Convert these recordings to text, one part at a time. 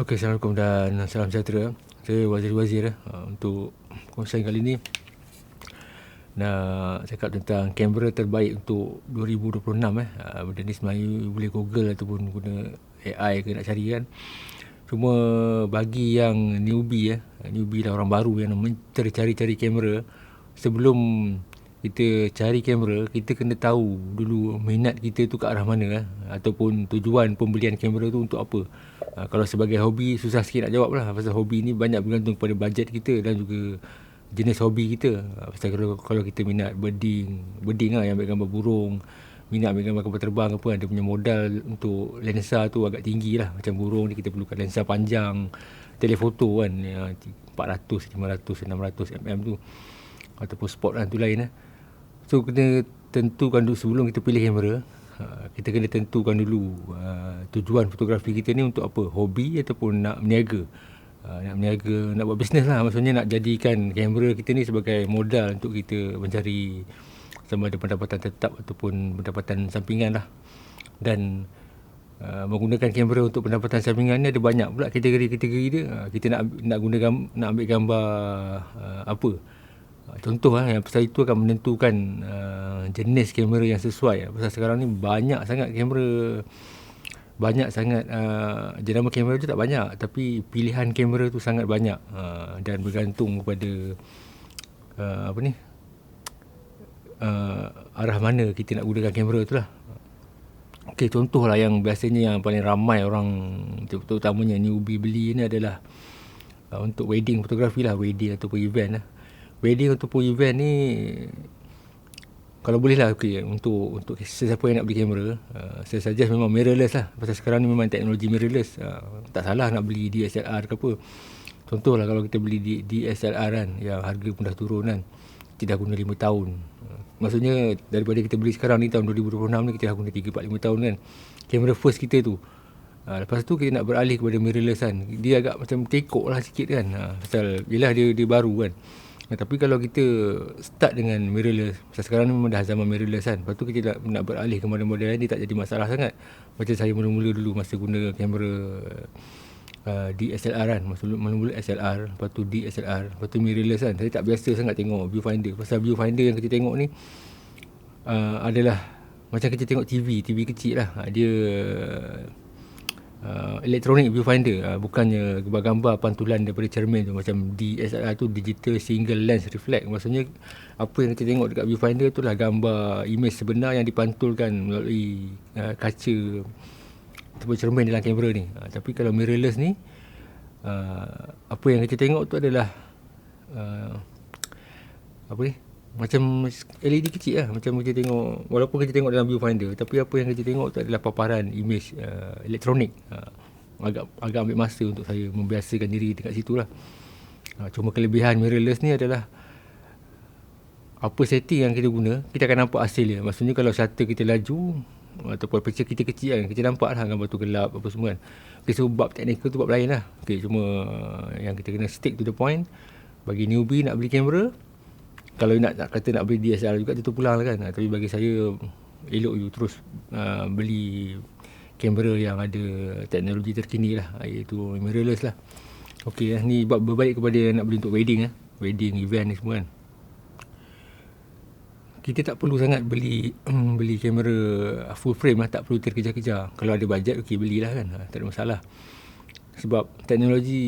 Okey, Assalamualaikum dan salam sejahtera. Saya Wazir-Wazir uh, untuk kongsian kali ini nak cakap tentang kamera terbaik untuk 2026 eh. Uh, benda ni sebenarnya boleh Google ataupun guna AI ke nak cari kan. Cuma bagi yang newbie eh, newbie lah orang baru yang mencari-cari kamera sebelum kita cari kamera, kita kena tahu dulu minat kita tu ke arah mana eh, ataupun tujuan pembelian kamera tu untuk apa. Uh, kalau sebagai hobi susah sikit nak jawab lah. Pasal hobi ni banyak bergantung pada bajet kita dan juga jenis hobi kita. Uh, pasal kalau, kalau kita minat birding birding lah yang ambil gambar burung minat ambil gambar kapal terbang apa ada punya modal untuk lensa tu agak tinggi lah. Macam burung ni kita perlukan lensa panjang telefoto kan 400, 500, 600 mm tu. Ataupun spot lah tu lain lah so kena tentukan dulu sebelum kita pilih kamera Ha, kita kena tentukan dulu uh, tujuan fotografi kita ni untuk apa? Hobi ataupun nak berniaga uh, nak berniaga nak buat bisnes lah. Maksudnya nak jadikan kamera kita ni sebagai modal untuk kita mencari sama ada pendapatan tetap ataupun pendapatan sampingan lah. Dan uh, menggunakan kamera untuk pendapatan sampingan ni ada banyak pula kategori-kategori dia. Uh, kita nak nak guna nak ambil gambar uh, apa Contoh lah, yang pasal itu akan menentukan uh, jenis kamera yang sesuai. Pasal sekarang ni banyak sangat kamera, banyak sangat uh, jenama kamera tu tak banyak. Tapi pilihan kamera tu sangat banyak uh, dan bergantung kepada uh, apa ni, uh, arah mana kita nak gunakan kamera tu lah. Okey, contoh lah yang biasanya yang paling ramai orang, terutamanya newbie beli ni adalah uh, untuk wedding fotografi lah, wedding ataupun event lah wedding ataupun event ni kalau boleh lah okay, untuk untuk sesiapa yang nak beli kamera uh, saya suggest memang mirrorless lah. Pasal sekarang ni memang teknologi mirrorless. Uh, tak salah nak beli DSLR ke apa. Contoh lah kalau kita beli DSLR kan yang harga pun dah turun kan. Kita dah guna 5 tahun. Uh, maksudnya daripada kita beli sekarang ni tahun 2026 ni kita dah guna 3-4-5 tahun kan. Kamera first kita tu. Ha, lepas tu kita nak beralih kepada mirrorless kan. Dia agak macam tekok lah sikit kan. Ha, pasal yelah dia, dia baru kan. Ya, tapi kalau kita start dengan mirrorless, pasal sekarang ni memang dah zaman mirrorless kan. Lepas tu kita nak, nak beralih ke model-model lain, dia tak jadi masalah sangat. Macam saya mula-mula dulu masa guna kamera uh, DSLR kan. Masa mula-mula SLR, lepas tu DSLR, lepas tu mirrorless kan. Saya tak biasa sangat tengok viewfinder. Pasal viewfinder yang kita tengok ni uh, adalah macam kita tengok TV, TV kecil lah. Dia electronic viewfinder uh, bukannya gambar-gambar pantulan daripada cermin tu macam DSLR tu digital single lens reflect. Maksudnya apa yang kita tengok dekat viewfinder tu lah gambar image sebenar yang dipantulkan melalui uh, kaca ataupun cermin dalam kamera ni. Uh, tapi kalau mirrorless ni uh, apa yang kita tengok tu adalah uh, apa ni? Macam LED kecil lah macam kita tengok walaupun kita tengok dalam viewfinder tapi apa yang kita tengok tu adalah paparan image uh, elektronik uh, agak agak ambil masa untuk saya membiasakan diri dekat situ lah. Uh, cuma kelebihan mirrorless ni adalah apa setting yang kita guna kita akan nampak hasil dia maksudnya kalau shutter kita laju ataupun aperture kita kecil kan kita nampak lah gambar tu gelap apa semua kan. Okay, so bab teknikal tu bab lain lah. Okay, cuma yang kita kena stick to the point. Bagi newbie nak beli kamera kalau nak, nak kata nak beli DSLR juga tu pulang lah kan. Tapi bagi saya elok you terus uh, beli kamera yang ada teknologi terkini lah. Iaitu mirrorless lah. Ok eh, ni buat berbaik kepada nak beli untuk wedding eh. wedding event ni semua kan. Kita tak perlu sangat beli beli kamera full frame lah. Tak perlu terkejar-kejar. Kalau ada bajet ok belilah kan. Tak ada masalah. Sebab teknologi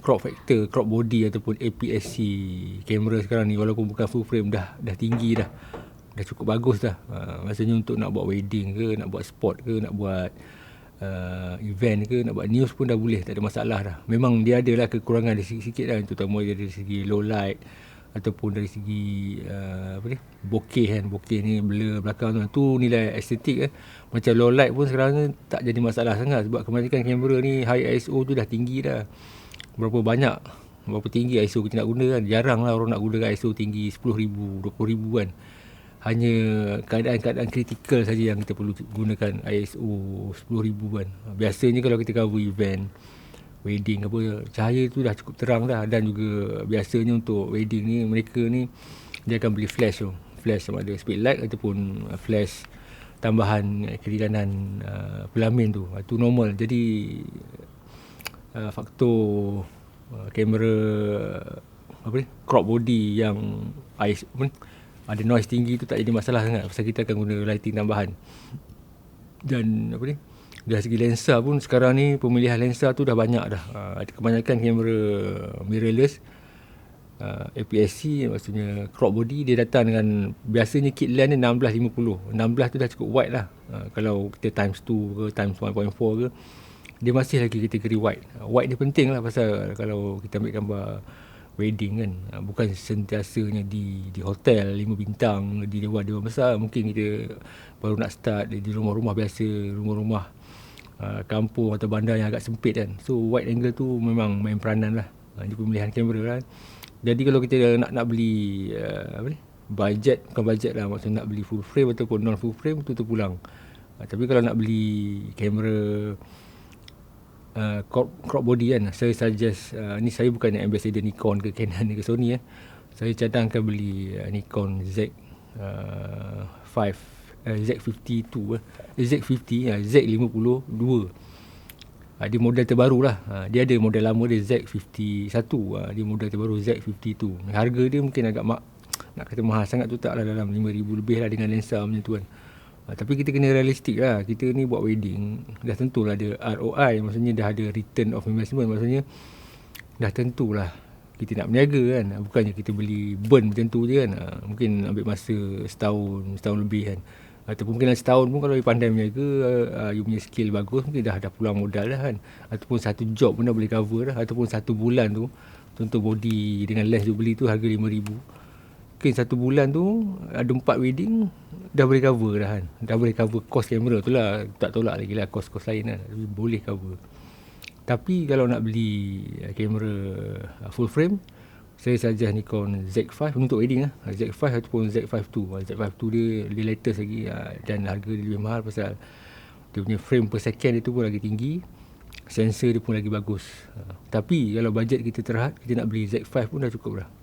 crop factor, crop body ataupun APS-C kamera sekarang ni walaupun bukan full frame dah dah tinggi dah. Dah cukup bagus dah. Uh, maksudnya untuk nak buat wedding ke, nak buat sport ke, nak buat uh, event ke, nak buat news pun dah boleh, tak ada masalah dah. Memang dia ada lah kekurangan dari sikit-sikit lah terutama dari segi low light ataupun dari segi uh, apa ni bokeh kan. Bokeh ni blur belakang tu. Tu nilai estetik eh. Macam low light pun sekarang ni tak jadi masalah sangat sebab kebanyakan kamera ni high ISO tu dah tinggi dah. Berapa banyak berapa tinggi ISO kita nak guna kan. Jarang lah orang nak guna ISO tinggi 10,000 20,000 kan hanya keadaan-keadaan kritikal saja yang kita perlu gunakan ISO 10,000 kan biasanya kalau kita cover event wedding apa cahaya tu dah cukup terang dah. Dan juga biasanya untuk wedding ni mereka ni dia akan beli flash tu. Flash sama ada speed light ataupun uh, flash tambahan kiri kanan uh, pelamin tu. Itu normal. Jadi uh, faktor uh, kamera apa ni crop body yang ni, ada noise tinggi tu tak jadi masalah sangat pasal kita akan guna lighting tambahan. Dan apa ni dari segi lensa pun sekarang ni pemilihan lensa tu dah banyak dah. Uh, ada kebanyakan kamera mirrorless APS-C maksudnya crop body dia datang dengan biasanya kit lens ni 1650 16 tu dah cukup wide lah. Kalau kita times 2 ke times 1.4 ke dia masih lagi kategori wide. Wide ni penting lah pasal kalau kita ambil gambar wedding kan. Uh, bukan sentiasanya di di hotel 5 bintang di dewan-dewan besar. Mungkin kita baru nak start di rumah-rumah biasa rumah-rumah uh, kampung atau bandar yang agak sempit kan. So wide angle tu memang main peranan lah. Di pemilihan kamera kan. Jadi kalau kita nak nak beli uh, apa ni? Budget bukan budget lah maksudnya nak beli full frame ataupun non full frame tu terpulang. Uh, tapi kalau nak beli kamera uh, crop, crop body kan saya suggest uh, ni saya bukan ambassador Nikon ke Canon ke Sony eh. Saya cadangkan beli uh, Nikon Z uh, 5 uh, Z52 eh. Z50 uh, Z52 Ha, dia model terbaru lah. Ha, dia ada model lama dia Z51. Ha, dia model terbaru Z52. Harga dia mungkin agak mak, nak kata mahal sangat tu tak lah dalam RM5,000 lebih lah dengan lensa macam tu kan. Ha, tapi kita kena realistik lah. Kita ni buat wedding, dah tentulah ada ROI. Maksudnya dah ada return of investment. Maksudnya dah tentulah kita nak berniaga kan. Bukannya kita beli burn macam tu je kan. Ha, mungkin ambil masa setahun, setahun lebih kan ataupun mungkin setahun pun kalau you pandai berniaga you punya skill bagus mungkin dah ada pulang modal dah kan ataupun satu job pun dah boleh cover dah ataupun satu bulan tu contoh body dengan lens you beli tu harga RM5,000 mungkin satu bulan tu ada empat wedding dah boleh cover dah kan. Dah boleh cover cost kamera tu lah. Tak tolak lagi lah cost-cost lain lah. Tapi boleh cover. Tapi kalau nak beli uh, kamera uh, full frame saya saja Nikon Z5 untuk wedding lah. Z5 ataupun Z52 Z52 dia, dia latest lagi dan harga dia lebih mahal pasal dia punya frame per second dia tu pun lagi tinggi. Sensor dia pun lagi bagus. Tapi kalau bajet kita terhad kita nak beli Z5 pun dah cukup dah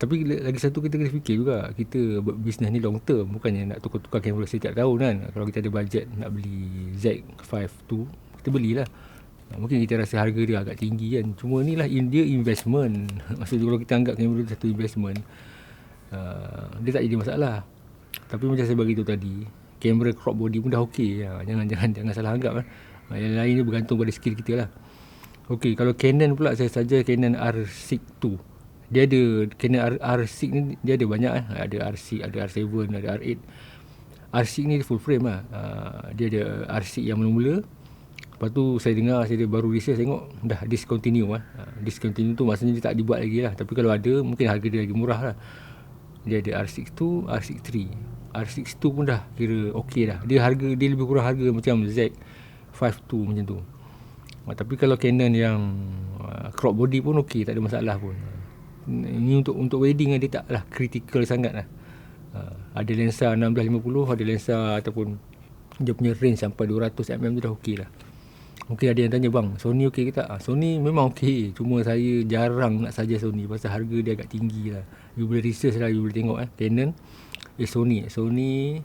tapi lagi satu kita kena fikir juga kita buat bisnes ni long term bukannya nak tukar-tukar kamera setiap tahun kan kalau kita ada bajet nak beli Z5 tu kita belilah Mungkin kita rasa harga dia agak tinggi kan. Cuma ni lah dia investment. Maksudnya kalau kita anggap kamera satu investment. Uh, dia tak jadi masalah. Tapi macam saya bagi tu tadi. Kamera crop body pun dah okey. Ya. Jangan, jangan jangan salah anggap. Uh, yang lain ni bergantung pada skill kita lah. Okey, kalau Canon pula saya saja Canon R6 II. Dia ada R, R6 ni dia ada banyak eh. Ada R6, ada R7, ada R8. R6 ni full frame lah. Uh, dia ada R6 yang mula-mula. Lepas tu saya dengar saya baru research tengok dah discontinue ah. Ha, discontinue tu maksudnya dia tak dibuat lagi lah. Tapi kalau ada mungkin harga dia lagi murah lah. Dia ada R62, R63. R62 pun dah kira okey dah. Dia harga dia lebih kurang harga macam Z52 macam tu. Ha, tapi kalau Canon yang uh, crop body pun okey, tak ada masalah pun. Ini untuk untuk wedding dia taklah critical sangat lah. Uh, ada lensa 1650, ada lensa ataupun dia punya range sampai 200mm tu dah okey lah. Mungkin ada yang tanya bang Sony okey ke tak? Ah, Sony memang okey Cuma saya jarang nak saja Sony Pasal harga dia agak tinggi lah. You boleh research lah You boleh tengok eh Canon Eh Sony. Sony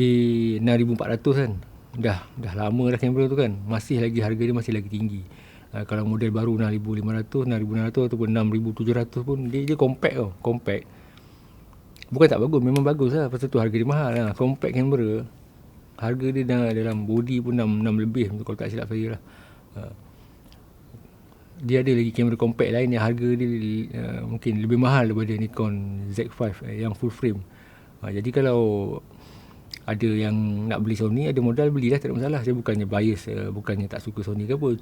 A6400 kan. Dah dah lama dah kamera tu kan. Masih lagi harga dia masih lagi tinggi uh, Kalau model baru 6500 6600 ataupun 6700 pun Dia je compact tau Compact. Bukan tak bagus Memang bagus lah Pasal tu harga dia mahal lah. Compact kamera harga dia dalam, dalam body pun 6, 6 lebih kalau tak silap saya lah. Uh, dia ada lagi kamera compact lain yang harga dia uh, mungkin lebih mahal daripada Nikon Z5 uh, yang full frame. Uh, jadi kalau ada yang nak beli Sony ada modal belilah tak ada masalah. Saya bukannya bias uh, bukannya tak suka Sony ke apa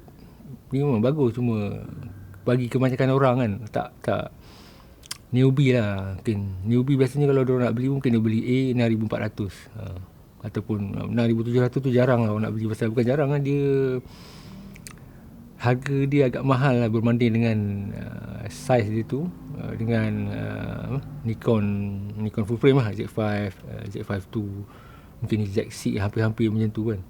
ni memang bagus cuma bagi kebanyakan orang kan tak tak. Newbie lah mungkin. Newbie biasanya kalau dia nak beli mungkin dia beli A6400 uh, ataupun 6700 tu jarang lah nak beli pasal bukan jarang lah dia harga dia agak mahal lah berbanding dengan uh, size dia tu. Uh, dengan uh, Nikon Nikon full frame lah Z5 uh, Z5 tu mungkin Z6 hampir-hampir macam tu kan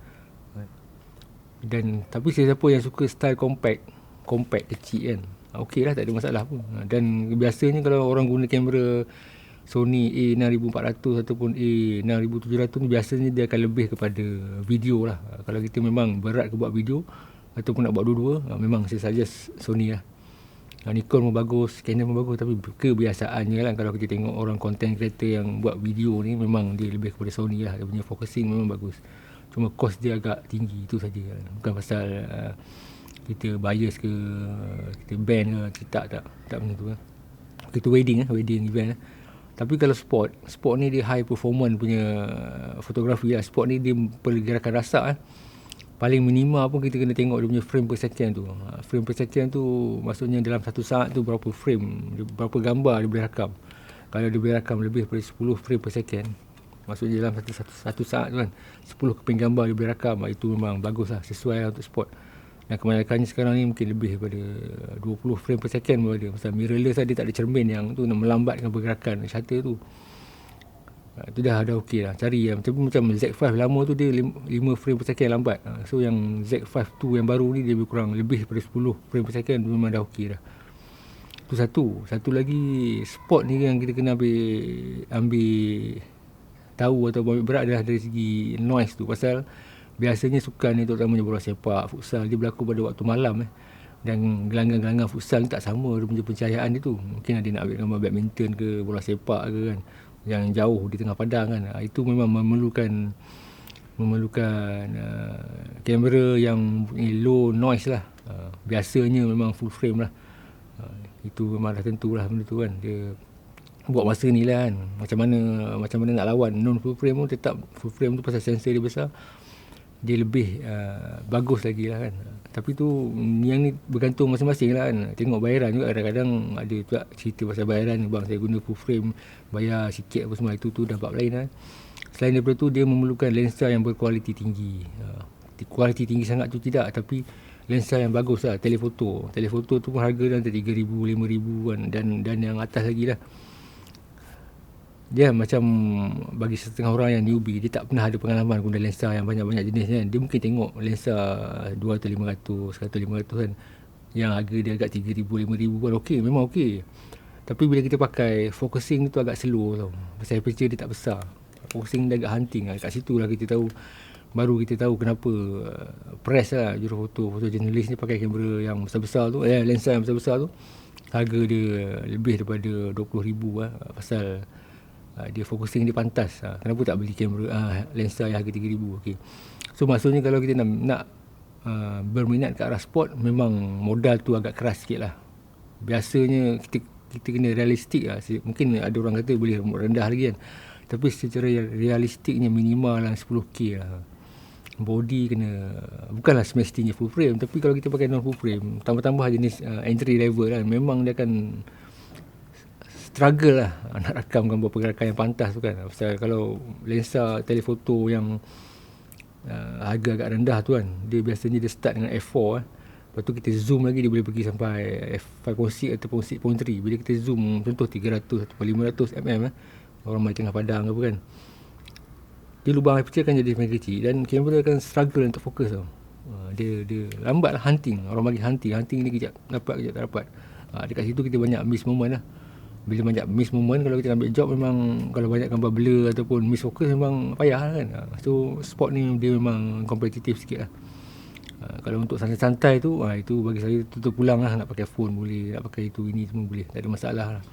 dan tapi siapa yang suka style compact? Compact kecil kan. Okey lah tak ada masalah pun. Dan biasanya kalau orang guna kamera Sony A6400 ataupun A6700 ni biasanya dia akan lebih kepada video lah. Kalau kita memang berat ke buat video, ataupun nak buat dua-dua uh, memang saya suggest Sony lah. Nikon pun bagus Canon pun bagus tapi kebiasaannya kan kalau kita tengok orang content creator yang buat video ni memang dia lebih kepada Sony lah. Dia punya focusing memang bagus cuma cost dia agak tinggi itu saja kan. bukan pasal uh, kita bias ke kita ban ke kita tak tak tak macam tu kita wedding eh wedding event eh. Tapi kalau sport, sport ni dia high performance punya fotografi lah. Sport ni dia pergerakan rasa eh. Paling minima pun kita kena tengok dia punya frame per second tu. Ha, frame per second tu maksudnya dalam satu saat tu berapa frame, berapa gambar dia boleh rakam. Kalau dia boleh rakam lebih daripada 10 frame per second, maksudnya dalam satu, satu, satu saat tu kan, 10 keping gambar dia boleh rakam, ha, itu memang bagus lah, sesuai lah untuk sport. Dan kebanyakannya sekarang ni mungkin lebih daripada 20 frame per second pun ada. Pasal mirrorless lah, dia tak ada cermin yang tu nak melambatkan pergerakan shutter tu. Ha, tu dah dah okey lah. Cari yang macam, macam Z5 lama tu dia 5 frame per second lambat. Ha, so yang Z5 tu yang baru ni dia lebih kurang lebih daripada 10 frame per second memang dah okey dah. Tu satu. Satu lagi spot ni yang kita kena ambil, ambil tahu atau ambil berat adalah dari segi noise tu. Pasal biasanya sukan ni terutamanya bola sepak, futsal dia berlaku pada waktu malam eh. Dan gelanggang-gelanggang futsal ni tak sama dia punya pencahayaan dia tu. Mungkin ada nak ambil gambar badminton ke bola sepak ke kan. Yang jauh di tengah padang kan. Ha, itu memang memerlukan memerlukan uh, kamera yang low noise lah. Uh, biasanya memang full frame lah. Uh, itu memang dah tentulah benda tu kan. Dia buat masa ni lah kan. Macam mana macam mana nak lawan non full frame pun tetap full frame tu pasal sensor dia besar dia lebih uh, bagus lagi lah kan. Tapi tu yang ni bergantung masing-masing lah kan. Tengok bayaran juga kadang-kadang ada juga cerita pasal bayaran. Bang saya guna full frame bayar sikit apa semua itu tu dah bab lain lah. Selain daripada tu dia memerlukan lensa yang berkualiti tinggi. Uh, kualiti tinggi sangat tu tidak tapi lensa yang bagus lah. Telefoto. Telefoto tu pun harga dah 3,000, 5,000 kan. Dan, dan yang atas lagi lah dia macam bagi setengah orang yang newbie dia tak pernah ada pengalaman guna lensa yang banyak-banyak jenis kan. Dia mungkin tengok lensa 2 atau 500 100 500 kan. Yang harga dia agak 3000 5000 pun okey memang okey. Tapi bila kita pakai focusing tu agak slow tau. Pasal aperture dia tak besar. Focusing dia agak hunting lah. kat situ lah kita tahu baru kita tahu kenapa uh, press lah jurufoto foto jurnalis ni pakai kamera yang besar-besar tu eh, lensa yang besar-besar tu. Harga dia lebih daripada 20000 lah pasal uh, dia focusing dia pantas. Uh, kenapa tak beli kamera uh, lensa yang harga 3000 okey so maksudnya kalau kita nak nak uh, berminat ke arah sport memang modal tu agak keras sikit lah. Biasanya kita kita kena realistik lah mungkin ada orang kata boleh rendah lagi kan. Tapi secara realistiknya minimal lah 10k lah. Body kena bukanlah semestinya full frame tapi kalau kita pakai non full frame tambah-tambah jenis uh, entry level kan memang dia akan struggle lah nak rakam gambar pergerakan yang pantas tu kan. Pasal kalau lensa telefoto yang uh, harga agak rendah tu kan dia biasanya dia start dengan f4 eh. lepas tu kita zoom lagi dia boleh pergi sampai f5.6 ataupun 6.3 bila kita zoom contoh 300 atau 500 mm eh, orang main tengah padang apa kan. Dia lubang aperture kan jadi semakin kecil dan kamera akan struggle untuk fokus tau. Uh, dia dia lambat lah hunting. Orang bagi hunting hunting ni kejap dapat kejap tak dapat. Uh, dekat situ kita banyak miss moment lah bila banyak miss moment kalau kita ambil job memang kalau banyak gambar blur ataupun miss focus memang payah lah kan. Ha, so sport ni dia memang kompetitif sikit lah. Ha, kalau untuk santai-santai tu ha, itu bagi saya tutup pulang lah nak pakai phone boleh nak pakai itu ini semua boleh. Tak ada masalah lah.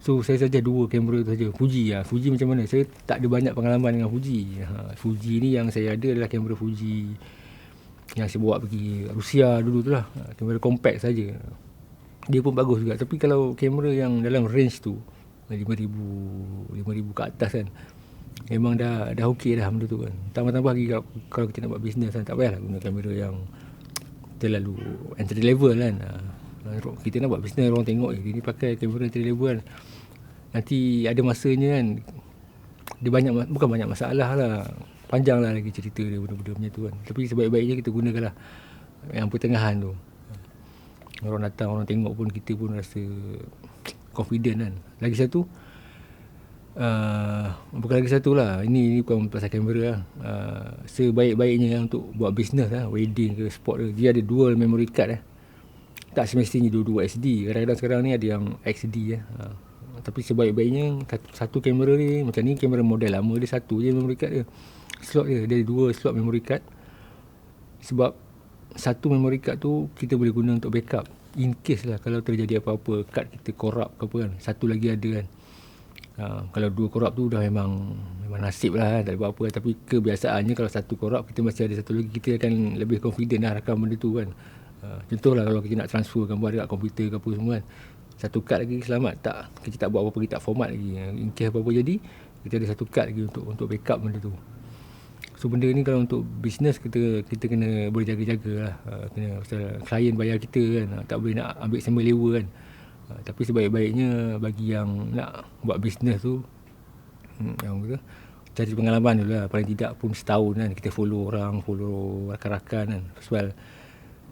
So saya saja dua kamera tu saja. Fuji lah Fuji macam mana? Saya tak ada banyak pengalaman dengan Fuji. Ha, Fuji ni yang saya ada adalah kamera Fuji yang saya bawa pergi Rusia dulu tu lah. Kamera compact saja dia pun bagus juga. Tapi kalau kamera yang dalam range tu 5000 5000 ke atas kan memang dah dah okey dah benda tu kan. Tambah-tambah lagi kalau, kalau kita nak buat bisnes kan tak payahlah guna kamera yang terlalu entry level kan. Ha, kita nak buat bisnes orang tengok eh, ni pakai kamera entry level kan. Nanti ada masanya kan dia banyak bukan banyak masalah lah. Panjang lah lagi cerita dia benda-benda macam tu kan. Tapi sebaik-baiknya kita gunakan lah yang pertengahan tu orang datang orang tengok pun kita pun rasa confident kan. Lagi satu uh, bukan lagi satu lah. Ini, ini bukan pasal kamera lah. Uh, sebaik-baiknya untuk buat bisnes lah. Wedding ke sport ke. Dia ada dual memory card eh. tak semestinya dua-dua SD kadang-kadang sekarang ni ada yang XD eh. uh, tapi sebaik-baiknya satu kamera ni macam ni kamera model lama dia satu je memory card dia. Slot dia dia ada dua slot memory card. Sebab satu memory card tu kita boleh guna untuk backup. In case lah kalau terjadi apa-apa kad kita korup ke apa kan satu lagi ada kan. Ha, kalau dua korup tu dah memang memang nasib lah tak ada apa-apa tapi kebiasaannya kalau satu korup kita masih ada satu lagi kita akan lebih confident lah rakam benda tu kan. Ha, contohlah kalau kita nak transfer gambar dekat komputer ke apa semua kan satu kad lagi selamat. Tak kita tak buat apa-apa kita tak format lagi. In case apa-apa jadi kita ada satu kad lagi untuk untuk backup benda tu So benda ni kalau untuk bisnes kita kita kena boleh jaga-jaga lah. Uh, kena pasal klien bayar kita kan. Uh, tak boleh nak ambil sembel lewa kan. Uh, tapi sebaik-baiknya bagi yang nak buat bisnes tu hmm, yang kata cari pengalaman dulu lah. Paling tidak pun setahun kan kita follow orang, follow rakan-rakan kan. Sebab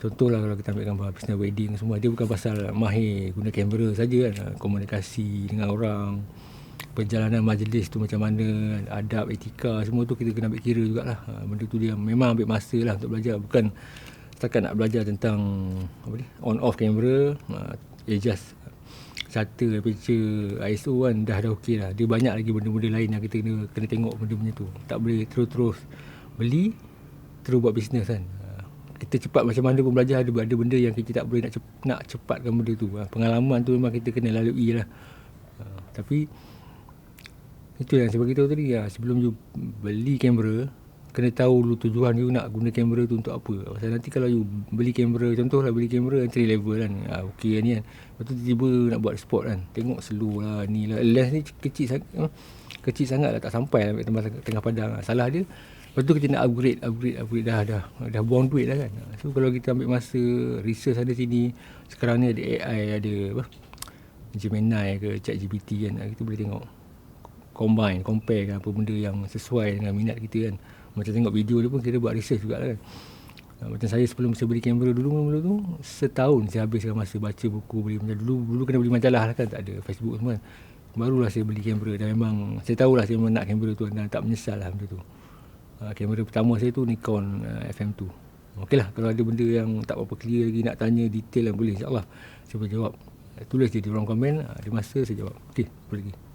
contohlah kalau kita ambil gambar bisnes wedding semua dia bukan pasal mahir guna kamera saja kan. Komunikasi dengan orang perjalanan majlis tu macam mana adab etika semua tu kita kena ambil kira jugalah. Ha, benda tu dia memang ambil masa lah untuk belajar. Bukan setakat nak belajar tentang apa ni on off kamera ha, adjust shutter aperture ISO kan dah dah okey lah. Dia banyak lagi benda-benda lain yang kita kena kena tengok benda-benda tu. Tak boleh terus-terus beli terus buat bisnes kan. Ha, kita cepat macam mana pun belajar ada, ada benda yang kita tak boleh nak, cep, nak cepatkan benda tu. Ha, pengalaman tu memang kita kena lalui lah. Ha, tapi itu yang saya beritahu tadi ya. Sebelum you beli kamera Kena tahu dulu tujuan you nak guna kamera tu untuk apa. Pasal nanti kalau you beli kamera Contohlah beli kamera entry level kan ha, kan ni kan. Lepas tu tiba-tiba nak buat sport kan Tengok slow lah ni lah. Lens ni kecil sangat Kecil sangat lah tak sampai lah tengah, tengah padang. Lah. Salah dia. Lepas tu kita nak upgrade Upgrade upgrade dah dah Dah buang duit dah kan. So kalau kita ambil masa Research ada sini Sekarang ni ada AI Ada apa Gemini ke ChatGPT kan Kita boleh tengok combine, compare kan apa benda yang sesuai dengan minat kita kan. Macam tengok video dia pun kita buat research juga kan. Macam saya sebelum saya beli kamera dulu mula tu setahun saya habiskan masa baca buku beli macam dulu dulu kena beli majalah lah kan tak ada Facebook semua kan. Barulah saya beli kamera dan memang saya tahulah saya memang nak kamera tu dan tak menyesal lah benda tu. Uh, kamera pertama saya tu Nikon uh, FM2. Okeylah kalau ada benda yang tak apa clear lagi nak tanya detail yang boleh insya-Allah saya boleh jawab. Tulis je di ruang komen ada masa saya jawab. Okey, boleh lagi.